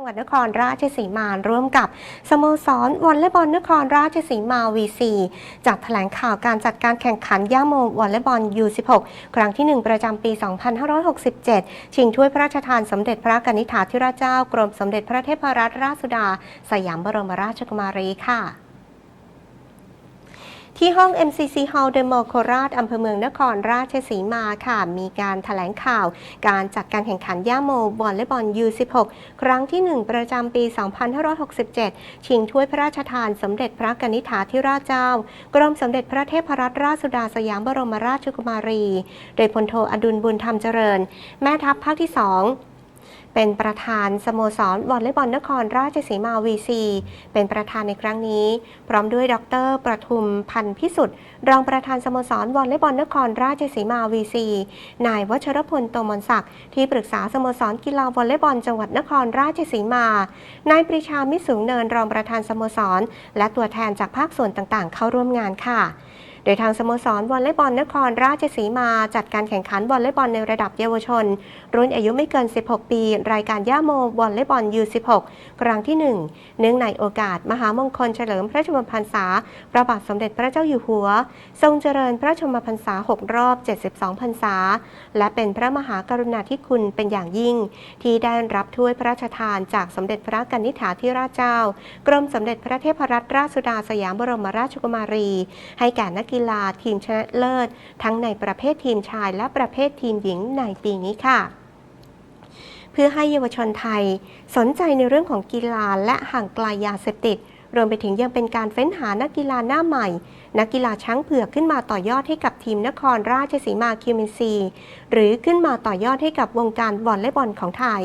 จังหวัดนครราชสีมาร่วมกับสโมสรวอลเลย์บอลนครราชสีมาวีซีจัดแถลงข่าวการจัดการแข่งขันย่าโมวอลเลย์บอลยู16ครั้งที่ 1 ประจำปี 2567 ชิงถ้วยพระราชทานสมเด็จพระกนิษฐาธิราชเจ้ากรมสมเด็จพระเทพรัตนราชสุดา สยามบรมราชกุมารีค่ะ ที่ห้อง MCC Hall เดโมโคราชอำเภอเมืองนครราชสีมาค่ะ มีการถแถลงข่าว การจัดการแข่งขันย่าโมวอลเลย์บอล U16 ครั้งที่ 1 ประจำปี 2567 ชิงถ้วยพระราชทานสมเด็จพระกนิษฐาธิราชเจ้า กรมสมเด็จพระเทพรัตนราชสุดาสยามบรมราชกุมารี โดยพลโทอดุลบุญธรรมเจริญ แม่ทัพภาคที่ 2 เป็นประธานสโมสรวอลเลย์บอลนครราชสีมาวีซีเป็นประธานในครั้งนี้ พร้อมด้วยดร ประทุมพันธ์พิสุทธิ์รองประธานสโมสรวอลเลย์บอลนครราชสีมาวีซีนายวัชรพลโตมนศักดิ์ที่ปรึกษาสโมสรกีฬาวอลเลย์บอลจังหวัดนครราชสีมานายปรีชามิสูงเนินรองประธานสโมสร และตัวแทนจากภาคส่วนต่างๆ เข้าร่วมงานค่ะ ดยทางสโมสรวอลเลย์บอลนครราชสีมาจัดการแข่งขันวอลเลย์บอลในระดับเยาวชน รุ่นอายุไม่เกิน 16 ปี รายการย่าโมวอลเลย์บอล U16 ครั้งที่ 1 เนื่องในโอกาส มหามงคลเฉลิมพระชนมพรรษาพระบาทสมเด็จพระเจ้าอยู่หัว ทรงเจริญพระชนมพรรษา 6 รอบ 72 พรรษา และเป็นพระมหากรุณาธิคุณเป็นอย่างยิ่ง ที่ได้รับถ้วยพระราชทานจากสมเด็จพระกนิษฐาธิราชเจ้า กรมสมเด็จพระเทพรัตนราชสุดาสยามบรมราชกุมารี ให้แก่นักกีีฬาทีมชนะเลิศ ทั้งในประเภททีมชายและประเภททีมหญิงในปีนี้ค่ะเพื่อให้เยาวชนไทยสนใจในเรื่องของกีฬาและห่างไกลยาเสพติด รวมไปถึงยังเป็นการเฟ้นหานักกีฬาหน้าใหม่ นักกีฬาช้างเผือกขึ้นมาต่อยอดให้กับทีมนครราชสีมาคิวเมนซีหรือขึ้นมาต่อยอดให้กับวงการวอลเลย์บอลของไทย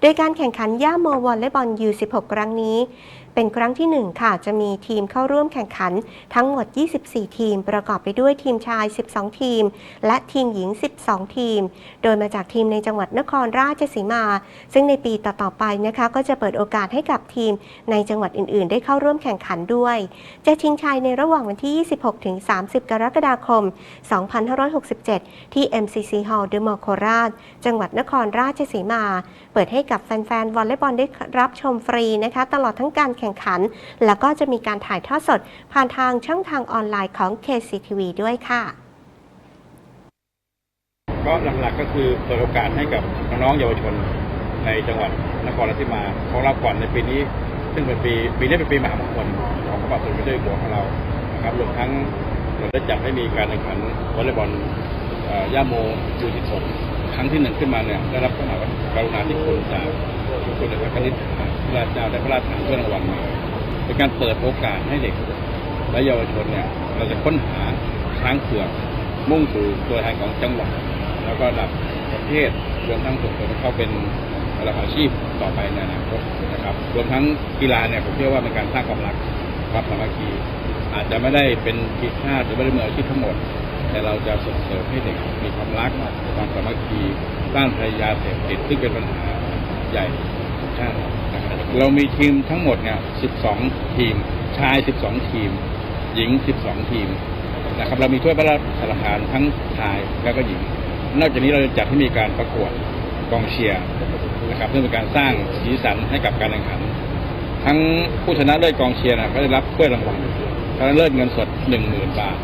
โดยการแข่งขันย่าโมวอลเลย์บอล U16 ครั้งนี้ เป็นครั้งที่ 1 ค่ะ จะมีทีมเข้าร่วมแข่งขันทั้งหมด 24 ทีม ประกอบไปด้วยทีมชาย 12 ทีม และทีมหญิง 12 ทีม โดยมาจากทีมในจังหวัดนครราชสีมา ซึ่งในปีต่อๆไปนะคะก็จะเปิดโอกาสให้กับทีมในจังหวัดอื่น ๆ ได้เข้าร่วมแข่งขันด้วย จะชิงชัยในระหว่างวันที่ 26-30 กรกฎาคม 2567 ที่ MCC Hall เดโมโคราช จังหวัดนครราชสีมา เปิดให้กับแฟนๆวอลเลย์บอลได้รับชมฟรีนะคะตลอดทั้งการแข่งขัน แล้วก็จะมีการถ่ายทอดสด ผ่านทางช่องทางออนไลน์ของ KCTV ด้วยค่ะ ก็หลักๆก็คือเปิดโอกาสให้กับน้องๆเยาวชนในจังหวัดนครราชสีมาของเราก่อนในปีนี้ ซึ่งเป็นปีปีนี้เป็นปีมหามงคลของพระบาทสมเด็จพระเจ้าอยู่หัวของเรานะครับรวมทั้งเราได้จัดให้มีการแข่งขันวอลเลย์บอลย่าโมยูสิบกครั้งที่หนึ่งขึ้นมาเนี่ยได้รับพระมหากรุณาธิคุณจาก สมเด็จพระนิษฐาธิราชเจ้าได้พระราชทานถ้วยรางวัลมาเป็นการเปิดโอกาสให้เด็กและเยาวชนเนี่ยเราจะค้นหาช้างเผือกมุ่งสู่ตัวแทนของจังหวัด แล้วก็ระดับประเทศรวมทั้งส่งเสริมให้เขาเป็นระดับอาชีพต่อไปในอนาคตนะครับ รวมทั้งกีฬาเนี่ยผมเชื่อว่าเป็นการสร้างความรักความสามัคคีอาจจะไม่ได้เป็นกีฬาหรือไม่ได้มืออาชีพทั้งหมด แต่เราจะส่งเสริมให้เด็กมีความรักความสามัคคีต้านภัยยาเสพติดซึ่งเป็นปัญหา ใหญ่ของชาตินะครับเรามีทีมทั้งหมดเนี่ย12 ทีม ชาย 12 ทีม หญิง 12 ทีมนะครับเรามีถ้วยพระราชทานทั้งชายและก็หญิง นอกจากนี้เราจะจัดให้มีการประกวดกองเชียร์นะครับเพื่อเป็นการสร้างสีสันให้กับการแข่งขัน ทั้งผู้ชนะเลิศกองเชียร์นะก็ได้รับถ้วยรางวัลชนะเลิศเงินสดหนึ่งหมื่นบาท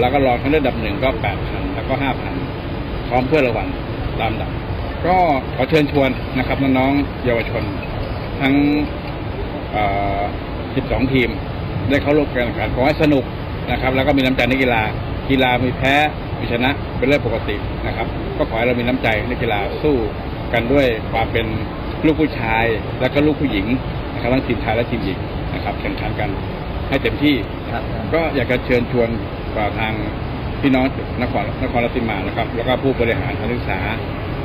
แล้วก็รองชนะเลิศอันดับหนึ่งก็แปดพันแล้วก็ห้าพันพร้อมถ้วยรางวัลตามดับ ก็ขอเชิญชวนนะครับน้องๆเยาวชน ทั้งเอ่อ12 ทีม ได้เข้าร่วมการแข่งขันขอให้สนุกนะครับ แล้วก็มีน้ำใจในกีฬา กีฬามีแพ้มีชนะเป็นเรื่องปกตินะครับ ก็ขอให้เรามีน้ำใจในกีฬาสู้กันด้วยความเป็นลูกผู้ชาย และก็ลูกผู้หญิงนะครับทั้งทีมชายและทีมหญิงนะครับแข่งขันกันให้เต็มที่ ก็อยากจะเชิญชวนกับทางพี่น้องนครนครราชสีมานะครับ แล้วก็ผู้บริหารการศึกษา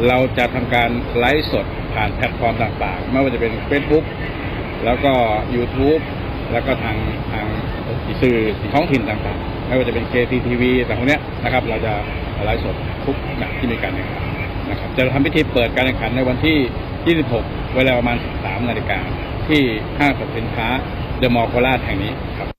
เราจะทำการไลฟ์สดผ่านแพลตฟอร์มต่างๆ ไม่ว่าจะเป็น Facebook แล้วก็ YouTube แล้วก็ทางทางสื่อท้องถิ่นต่างๆ ไม่ว่าจะเป็น KTTV ต่างพวกเนี้ยนะครับ เราจะไลฟ์สดทุกแมตช์ที่มีการแข่งขันนะครับ จะทำพิธีเปิดการแข่งขันในวันที่ 26 เวลาประมาณ13นาฬิกาที่ห้างสรรพสินค้าเดอะมอลล์โคราชแห่งนี้ครับ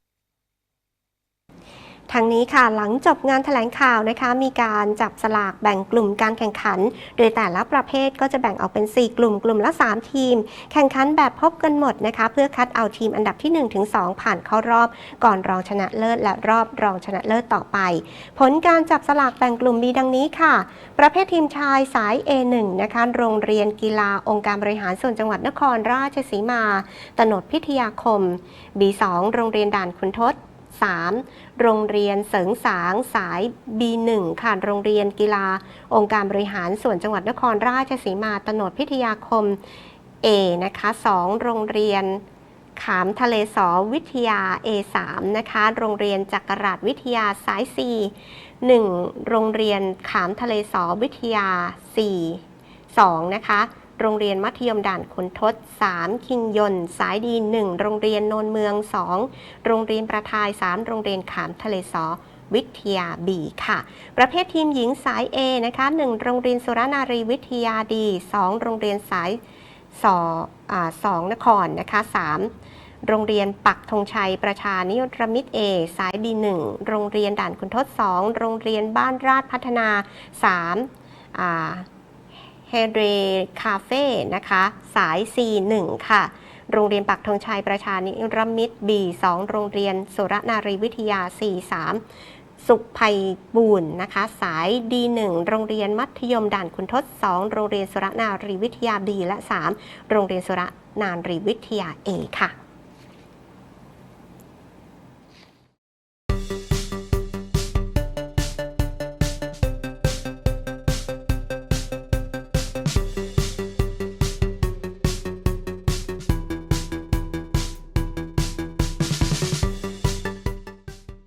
ทางนี้ค่ะหลังจบงานแถลงข่าวนะคะ มีการจับสลากแบ่งกลุ่มการแข่งขัน โดยแต่ละประเภทก็จะแบ่งออกเป็น 4 กลุ่มกลุ่มละ 3 ทีม แข่งขันแบบพบกันหมดนะคะ เพื่อคัดเอาทีมอันดับที่ 1-2ถึง2ผ่านเข้ารอบ ก่อนรองชนะเลิศ และรอบรองชนะเลิศต่อไป ผลการจับสลากแบ่งกลุ่มมีดังนี้ค่ะ ประเภททีมชายสาย A1 นะคะโรงเรียนกีฬาองค์การบริหารส่วนจังหวัดนครราชสีมา ตนดพิทยาคม B2 โรงเรียนด่านขุนทศ 3. โรงเรียนเสริงสางสาย B1 ค่ะโรงเรียนกีฬา องค์การบริหารส่วนจังหวัดนครราชสีมาตนดพิทยาคม A นะคะ 2. โรงเรียนขามทะเลสอวิทยา A3 นะคะ โรงเรียนจักรราชวิทยาสาย C 1. โรงเรียนขามทะเลสอวิทยา 4 2 นะคะ โรงเรียนมัธยมด่านขุนทศ 3 คิงยน สายดี 1 โรงเรียนโนนเมือง 2 โรงเรียนประทาย 3 โรงเรียนขามทะเลสอวิทยาบีค่ะ ประเภททีมหญิงสาย A นะคะ 1 โรงเรียนสุรนารีวิทยาดี 2 โรงเรียนสายสอสองนครนะคะ3โรงเรียนปักธงชัยประชานิยรมิตร A สาย B1 โรงเรียนด่านขุนทศ 2 โรงเรียนบ้านราชพัฒนา 3 เฮเดรคาเฟ่นะคะ สาย C1 ค่ะ โรงเรียนปักธงชัยประชานิรมิตร B2 โรงเรียนสุรนารีวิทยา C3 สุขภัยบูรณ์นะคะ สาย D1 โรงเรียนมัธยมด่านคุณทศ 2 โรงเรียนสุรนารีวิทยา B และ 3 โรงเรียนสุรนารีวิทยา A ค่ะ